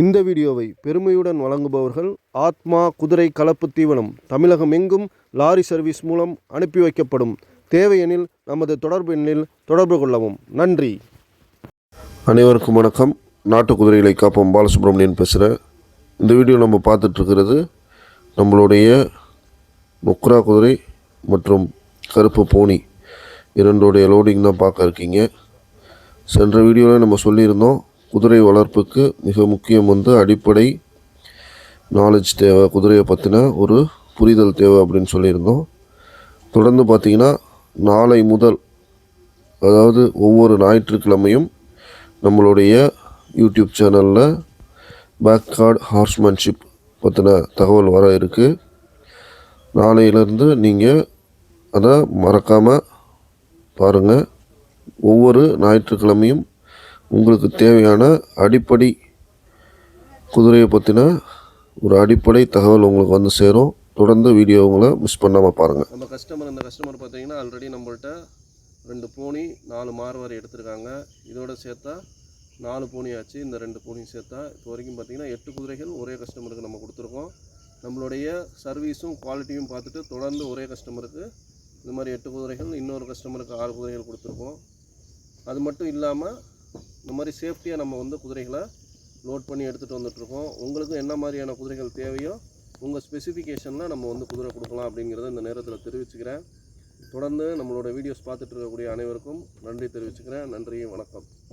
இந்த வீடியோவை பெருமையுடன் வழங்குபவர்கள் ஆத்மா குதிரை கலப்பு தீவனம் தமிழகம் எங்கும் லாரி சர்வீஸ் மூலம் அனுப்பி வைக்கப்படும். தேவையெனில் நமது தொடர்பு எண்ணில் தொடர்பு கொள்ளவும். நன்றி. அனைவருக்கும் வணக்கம். நாட்டு குதிரைகளை காப்போம். பாலசுப்ரமணியன் பேசுகிறேன் இந்த வீடியோ நம்ம பார்த்துட்ருக்கிறது நம்மளுடைய முக்ரா குதிரை மற்றும் கருப்பு போனி இரண்டோடைய லோடிங் தான் பார்க்க இருக்கீங்க. சென்ற வீடியோவில் நம்ம சொல்லியிருந்தோம் குதிரை வளர்ப்புக்கு மிக முக்கியம் வந்து அடிப்படை நாலேஜ் தேவை குதிரையை பற்றின ஒரு புரிதல் தேவை அப்படின்னு சொல்லியிருந்தோம். தொடர்ந்து பார்த்தீங்கன்னா நாளை முதல் அதாவது ஒவ்வொரு ஞாயிற்றுக்கிழமையும் நம்மளுடைய யூடியூப் சேனலில் பேக்கார்ட் ஹார்ஸ்மேன்ஷிப் பற்றின தகவல் வர இருக்குது நாளையிலேருந்து நீங்கள் அதை மறக்காமல் பாருங்கள் ஒவ்வொரு ஞாயிற்றுக்கிழமையும் உங்களுக்கு தேவையான அடிப்படை குதிரையை பற்றின ஒரு அடிப்படை தகவல் உங்களுக்கு வந்து சேரும். தொடர்ந்து வீடியோங்களை மிஸ் பண்ணாமல் பாருங்கள் நம்ம கஸ்டமர் இந்த கஸ்டமர் பார்த்தீங்கன்னா ஆல்ரெடி நம்மள்கிட்ட ரெண்டு பூனி நாலு மார்வாரி எடுத்திருக்காங்க. இதோட சேர்த்தா நாலு பூனி ஆச்சு. இந்த ரெண்டு பூனியும் சேர்த்தா இப்போ வரைக்கும் பார்த்தீங்கன்னா எட்டு குதிரைகள் ஒரே கஸ்டமருக்கு நம்ம கொடுத்துருக்கோம். நம்மளுடைய சர்வீஸும் குவாலிட்டியும் பார்த்துட்டு தொடர்ந்து ஒரே கஸ்டமருக்கு இந்த மாதிரி எட்டு குதிரைகள் இன்னொரு கஸ்டமருக்கு ஆறு குதிரைகள் கொடுத்துருக்கோம். அது மட்டும் இல்லாமல் இந்த மாதிரி சேஃப்டியாக நம்ம வந்து குதிரைகளை லோட் பண்ணி எடுத்துகிட்டு வந்துட்டுருக்கோம் உங்களுக்கும் என்ன மாதிரியான குதிரைகள் தேவையோ உங்கள் ஸ்பெசிஃபிகேஷனில் நம்ம வந்து குதிரை கொடுக்கலாம் அப்படிங்கிறத இந்த நேரத்தில் தெரிவிச்சுக்கிறேன். தொடர்ந்து நம்மளோட வீடியோஸ் பார்த்துட்டு இருக்கக்கூடிய அனைவருக்கும் நன்றி தெரிவிச்சுக்கிறேன். நன்றி வணக்கம்.